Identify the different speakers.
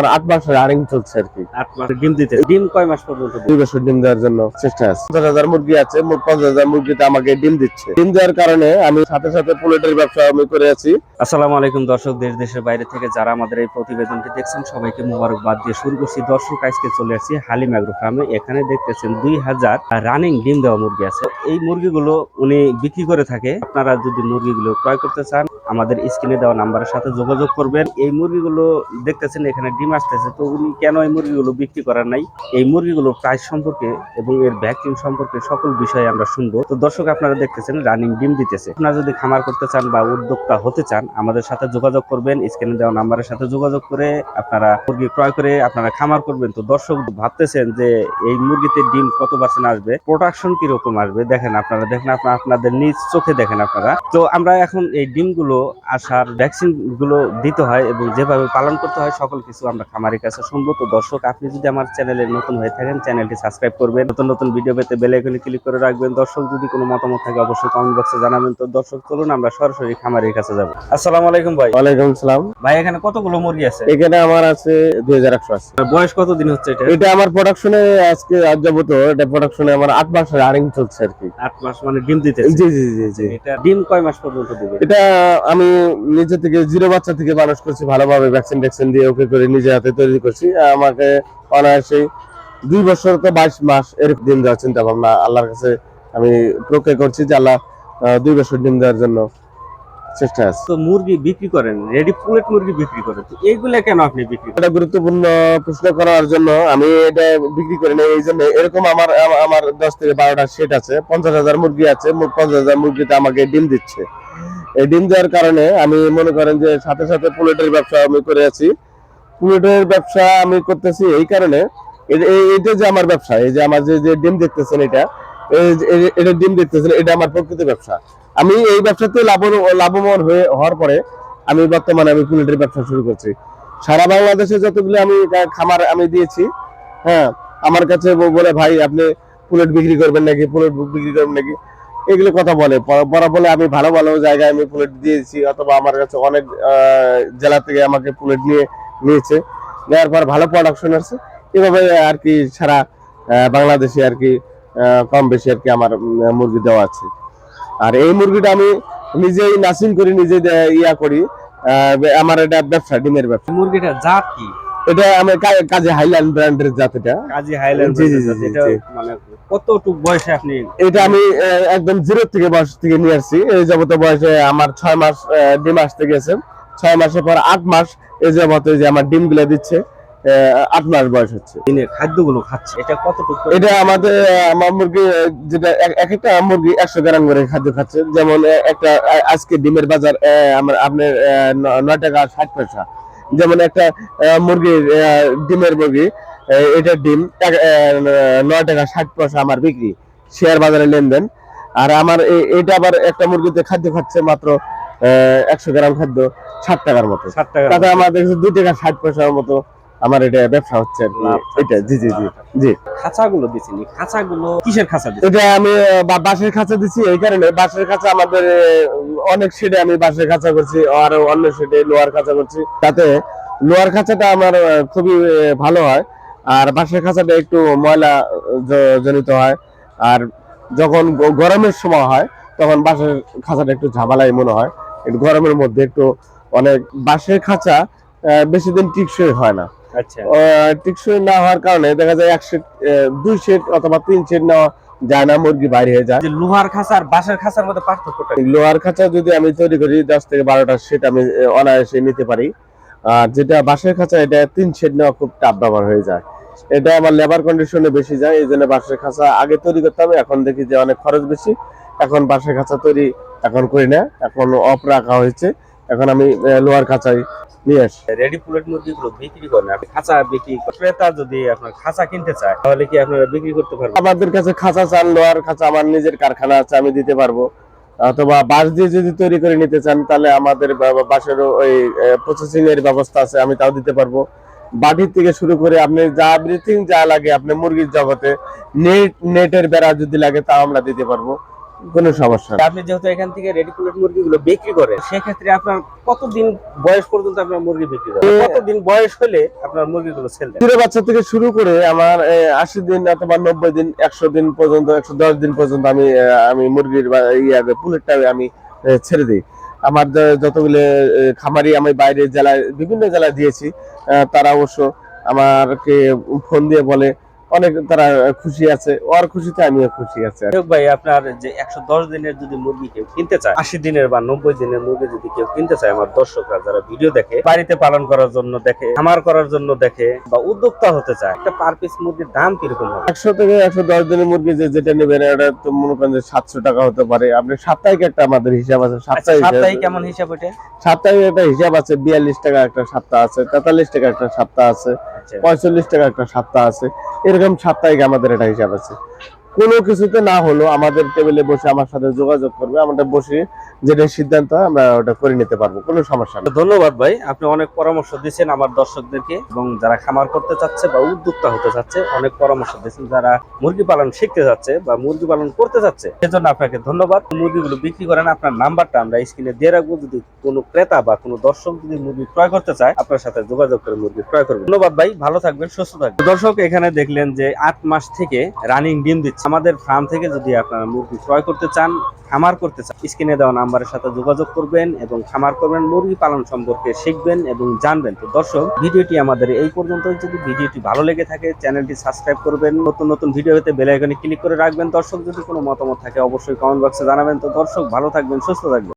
Speaker 1: আর আট মাস রানিং চলছে আর কি।
Speaker 2: আট মাস ডিম দিতে। ডিম কয় মাস পর্যন্ত
Speaker 1: দুই বছর ডিম দেওয়ার জন্য চেষ্টা আছে। পঞ্চাশ হাজার মুরগি আছে মোট পঞ্চাশ হাজার মুরগিতে আমাকে ডিম দিচ্ছে। ডিম দেওয়ার কারণে আমি সাথে সাথে পোলেটের ব্যবসা আমি করে আছি।
Speaker 2: আসসালামু আলাইকুম দর্শক দেশ দেশের বাইরে থেকে যারা আমাদের এই প্রতিবেদনটি দেখছেন সবাইকে মোবারকবাদ দিয়ে শুরু করছি। দর্শক আজকে চলে আসছি হালিম অ্যাগ্রো ফার্মে। এখানে দেখতেছেন দুই হাজার রানিং ডিম দেওয়া মুরগি আছে। এই মুরগিগুলো উনি বিক্রি করে থাকে। আপনারা যদি মুরগিগুলো ক্রয় করতে চান আমাদের স্ক্রিনে দেওয়া নাম্বারের সাথে যোগাযোগ করবেন। এই মুরগিগুলো দেখতেছেন, এখানে ডিম আসতেছে। তো উনি কেন এই মুরগিগুলো বিক্রি করার নাই? এই মুরগিগুলোর প্রাইস সম্পর্কে এবং এর ভ্যাকসিন সম্পর্কে সকল বিষয়ে আমরা শুনব। তো দর্শক, আপনারা দেখতেছেন রানিং ডিম দিতেছে। আপনারা যদি খামার করতে চান বা উদ্যোক্তা হতে চান, আমাদের সাথে যোগাযোগ করবেন। স্ক্রিনে দেওয়া নাম্বারের সাথে যোগাযোগ করে আপনারা মুরগি ক্রয় করে আপনারা খামার করবেন। তো দর্শক, ভাবতেছেন যে এই মুরগিতে ডিম কত পার্সেন্ট আসবে? প্রোডাকশন কীরকম আসবে? দেখেন আপনারা দেখেন আপনারা, আপনাদের নিজ চোখে দেখেন আপনারা। তো আমরা এখন এই ডিমগুলো আসার ভ্যাকসিনগুলো দিতে হয় এবং যেভাবে পালন করতে হয় সকল কিছু আমরা খামারের কাছে শুনব। তো দর্শক আপনি যদি আমার চ্যানেলে নতুন হয়ে থাকেন চ্যানেলটি সাবস্ক্রাইব করবেন। নতুন নতুন ভিডিও পেতে বেল আইকনে ক্লিক করে রাখবেন। দর্শক যদি কোনো মতামত থাকে অবশ্যই কমেন্ট বক্সে জানাবেন। তো দর্শক চলুন আমরা সরাসরি খামারের কাছে যাব। আসসালামু আলাইকুম ভাই।
Speaker 1: ওয়ালাইকুম সালাম।
Speaker 2: ভাই এখানে কতগুলো মুরগি আছে?
Speaker 1: এখানে আমার আছে দুই হাজার একশো আছে।
Speaker 2: বয়স কতদিন হচ্ছে এটা?
Speaker 1: এটা আমার প্রোডাকশনে আজকে আজ যাবত এটা প্রোডাকশনে আমার আট মাস রানিং চলছে আর কি।
Speaker 2: আট মাস মানে ডিম দিতে
Speaker 1: জি জি জি জি।
Speaker 2: এটা ডিম কয় মাস পর্যন্ত দিবে?
Speaker 1: এটা আমি নিজে থেকে জিরো বাচ্চা থেকে মানুষ করছি ভালোভাবে ভ্যাকসিন ট্যাকসিন দিয়ে ওকে করে নিজে হাতে তৈরি করছি। আমাকে অনায়াসে দুই বছর তো বাইশ মাস এর দিন দেওয়ার চিন্তা ভাবনা আল্লাহর কাছে আমি প্রক্রিয়া করছি যে আল্লাহ দুই বছর ডিম দেওয়ার জন্য চেষ্টা আছে।
Speaker 2: তো মুরগি বিক্রি করেন রেডি পুলেট মুরগি বিক্রি করেন তো এইগুলা কেন আপনি বিক্রি করেন?
Speaker 1: এটা গুরুত্বপূর্ণ প্রশ্ন করার জন্য আমি এটা বিক্রি করি না এই জন্য এরকম আমার আমার দশ থেকে বারোটা সেট আছে পঞ্চাশ হাজার মুরগি আছে পঞ্চাশ হাজার মুরগিতে আমাকে ডিম দিচ্ছে। এই ডিম দেওয়ার কারণে আমি মনে করেন যে সাথে সাথে পুলেটের ব্যবসা আমি করে আছি। পুলেটের ব্যবসা আমি করতেছি এই কারণে। এই- যে আমার ব্যবসা, এই যে আমার যে ডিম দেখতেছেন এটা এটা ডিম দেখতেছেন, এটা আমার প্রকৃত ব্যবসা। আমি এই ব্যবসাতে লাভ লাভবান হয়ে হওয়ার পরে আমি বর্তমানে আমি পুলেটের ব্যবসা শুরু করছি। সারা বাংলাদেশে যতগুলো আমি খামার আমি দিয়েছি হ্যাঁ আমার কাছে বলে, ভাই, আপনি পুলেট বিক্রি করবেন নাকি? পুলেট বিক্রি করবেন নাকি? এগুলো কথা বলে। পর- বলে আমি ভালো ভালো জায়গায় আমি পুলেট দিয়েছি অথবা আমার কাছে অনেক জেলা থেকে আমাকে পুলেট নিয়ে নিয়েছে। নেওয়ার পর ভালো প্রোডাকশন আছে এভাবে আর কি সারা বাংলাদেশে আর কি কম বেশি আর কি আমার মুরগি দেওয়া আছে। আর এই মুরগিটা আমি নিজেই নাসিং করি নিজে ইয়া করি। আমার এটা ব্যবসা ডিমের ব্যবসা।
Speaker 2: মুরগিটা জাত কি?
Speaker 1: এটা আমি কা- কাজে হাইল্যান্ড ব্র্যান্ডের জাত এটা।
Speaker 2: কাজী হাইল্যান্ড
Speaker 1: জি, জি, জি।
Speaker 2: মানে কতটুক বয়সে আপনি?
Speaker 1: এটা আমি একদম জিরো থেকে বয়স থেকে নিয়ে আসছি। এই যাবত বয়সে আমার ছয় মাস ডিম আসতে গেছে। ছয় মাসের পর আট মাস এই যাবত এই যে আমার ডিমগুলো দিচ্ছে আট মাস বয়স হচ্ছে।
Speaker 2: দিনের খাদ্যগুলো খাচ্ছে। এটা কতটুকু
Speaker 1: এটা আমাদের আমার মুরগি যেটা এক- এক একটা মুরগি একশো গ্রাম করে খাদ্য খাচ্ছে। যেমন একটা আজকে ডিমের বাজার আমার আপনার নয় টাকা ষাট পয়সা। যেমন একটা মুরগির ডিমের মুরগি এটার ডিম নয় টাকা ষাট পয়সা আমার বিক্রি শেয়ার বাজারে লেনদেন। আর আমার এটা আবার একটা মুরগিতে খাদ্য খাচ্ছে মাত্র একশো গ্রাম খাদ্য ষাট টাকার মতো। তাতে আমার দেখছি দুই টাকা ষাট পয়সার মতো আমার এটা ব্যবসা হচ্ছে এটা জি জি জি জি।
Speaker 2: খাঁচাগুলো দিছেন খাঁচাগুলো কিসের খাঁচা দিচ্ছেন
Speaker 1: এটা আমি বাঁশের খাঁচা দিচ্ছি এই কারণে বাঁশের খাঁচা আমাদের অনেক শেডে আমি বাঁশের খাঁচা করছি আর অন্য শেডে লোহার খাঁচা করছি। তাতে লোহার খাঁচাটা আমার খুবই ভালো হয়। আর বাঁশের খাঁচাটা একটু ময়লা জনিত হয়। আর যখন গরমের সময় হয় তখন বাঁশের খাঁচাটা একটু ঝামেলাই মনে হয়। একটু গরমের মধ্যে একটু অনেক বাঁশের খাঁচা বেশি দিন টিকসই হয় না।
Speaker 2: আচ্ছা।
Speaker 1: টিকসই না হওয়ার কারণে দেখা যায় এক সেট দুই সেট অথবা তিন সেট নেওয়া যায় না মুরগি বাইরে হয়ে যায়।
Speaker 2: লোহার খাঁচা আর বাঁশের খাঁচার মধ্যে পার্থক্যটা
Speaker 1: লোহার খাঁচা যদি আমি তৈরি করি দশ থেকে বারোটা সেট আমি অনায়াসে নিতে পারি। আর যেটা বাঁশের খাঁচা এটা তিন সেট নেওয়া খুব টাফ ব্যবহার হয়ে যায়। এটা আমার লেবার কন্ডিশনে বেশি যায় এই জন্য বাঁশের খাঁচা আগে তৈরি করতে হবে এখন দেখি যে অনেক খরচ বেশি। এখন বাঁশের খাঁচা তৈরি এখন করি না এখন অফ রাখা হয়েছে। এখন আমি লোহার খাঁচাই নিয়ে আসি।
Speaker 2: রেডি পুলেট মুরগিগুলো বিক্রি করেন আপনি? খাঁচা বিক্রি ক্রেতা যদি আপনার খাঁচা কিনতে চায় তাহলে কি আপনারা বিক্রি করতে পারবেন?
Speaker 1: আমাদের কাছে খাঁচা চান লোহার খাঁচা আমার নিজের কারখানা আছে আমি দিতে পারব। অথবা বাঁশ দিয়ে যদি তৈরি করে নিতে চান তাহলে আমাদের ওই প্রসেসিং এর ব্যবস্থা আছে আমি তাও দিতে পারব। বাটির থেকে শুরু করে আপনি যা এভরিথিং যা লাগে আপনি মুরগির জগতে নেট নেটের বেড়া যদি লাগে তাও আমরা দিতে পারব কোনো সমস্যা
Speaker 2: আপনি যেহেতু এখান থেকে রেডিকুলেট মুরগিগুলো বিক্রি করেন সেক্ষেত্রে আপনার কতদিন বয়স পর্যন্ত আপনার মুরগি বিক্রি করেন? কতদিন বয়স হলে আপনার মুরগিগুলো সেল দেন
Speaker 1: বাচ্চা থেকে শুরু করে আমার আশি দিন অথবা নব্বই দিন একশো দিন পর্যন্ত একশো দশ দিন পর্যন্ত আমি আমি মুরগির ইয়া পুলেটটা আমি ছেড়ে দিই। আমার যতগুলো খামারি আমি বাইরে জেলায়, বিভিন্ন জেলায় দিয়েছি তারা অবশ্য আমাকে ফোন দিয়ে বলে অনেক তারা খুশি আছে ওর খুশিতে আমিও খুশি আছি।
Speaker 2: ভাই আপনার যে একশো দশ দিনের যদি মুরগি কেউ কিনতে চায় আশি দিনের বা নব্বই দিনের মুরগি যদি কেউ কিনতে চায় আমার দর্শকরা যারা ভিডিও দেখে বাড়িতে পালন করার জন্য দেখে খামার করার জন্য দেখে বা উদ্যোক্তা হতে চায় একটা পার পিস মুরগির দাম কীরকম হবে?
Speaker 1: একশো থেকে একশো দশ দিনের মুরগি যে যেটা নেবেন এটা তো মনে করেন যে সাতশো টাকা হতে পারে। আপনি সাপ্তাহিক একটা আমাদের হিসাব আছে
Speaker 2: আচ্ছা
Speaker 1: সাপ্তাহিক
Speaker 2: সাপ্তাহিক কেমন হিসাব ওইটা?
Speaker 1: সাপ্তাহিক একটা হিসাব আছে বিয়াল্লিশ টাকা একটা সপ্তাহ আছে তেতাল্লিশ টাকা একটা সপ্তাহ আছে। পঁয়তাল্লিশ টাকা একটা সাতটা আছে। এরকম সাপ্তাহিক আমাদের এটা হিসাব আছে। কোনো কিছুতে না হলো আমাদের টেবিলে বসে আমার সাথে যোগাযোগ করবে, আমাদের বসে যেটা সিদ্ধান্ত হয় আমরা ওটা করে নিতে পারব, কোনো সমস্যা নেই।
Speaker 2: ধন্যবাদ ভাই, আপনি অনেক পরামর্শ দিচ্ছেন আমার দর্শকদেরকে এবং যারা খামার করতে চাচ্ছে বা উদ্যোক্তা হতে চাচ্ছে, অনেক পরামর্শ দিচ্ছেন যারা মুরগি পালন শিখতে যাচ্ছে বা মুরগি পালন করতে চাচ্ছে, সেজন্য আপনাকে ধন্যবাদ। মুরগিগুলো বিক্রি করেন, আপনার নাম্বারটা আমরা স্ক্রিনে দিয়ে রাখব। যদি কোনো ক্রেতা বা কোনো দর্শক যদি মুরগি ক্রয় করতে চায়, আপনার সাথে যোগাযোগ করে মুরগি ক্রয় করবেন ধন্যবাদ ভাই, ভালো থাকবেন, সুস্থ থাকবেন। দর্শক, এখানে দেখলেন যে আট মাস থেকে রানিং ডিম দিচ্ছে। আমাদের ফার্ম থেকে যদি আপনারা মুরগি ক্রয় করতে চান, খামার করতে চান, স্ক্রিনে দেওয়া নাম্বারের সাথে যোগাযোগ করবেন এবং খামার করবেন, মুরগি পালন সম্পর্কে শিখবেন এবং জানবেন। তো দর্শক, ভিডিওটি আমাদের এই পর্যন্ত যদি ভিডিওটি ভালো লেগে থাকে, চ্যানেলটি সাবস্ক্রাইব করবেন। নতুন নতুন ভিডিও হতে বেলাইকনে ক্লিক করে রাখবেন। দর্শক, যদি কোনো মতামত থাকে, অবশ্যই কমেন্ট বক্সে জানাবেন। তো দর্শক, ভালো থাকবেন, সুস্থ থাকবেন।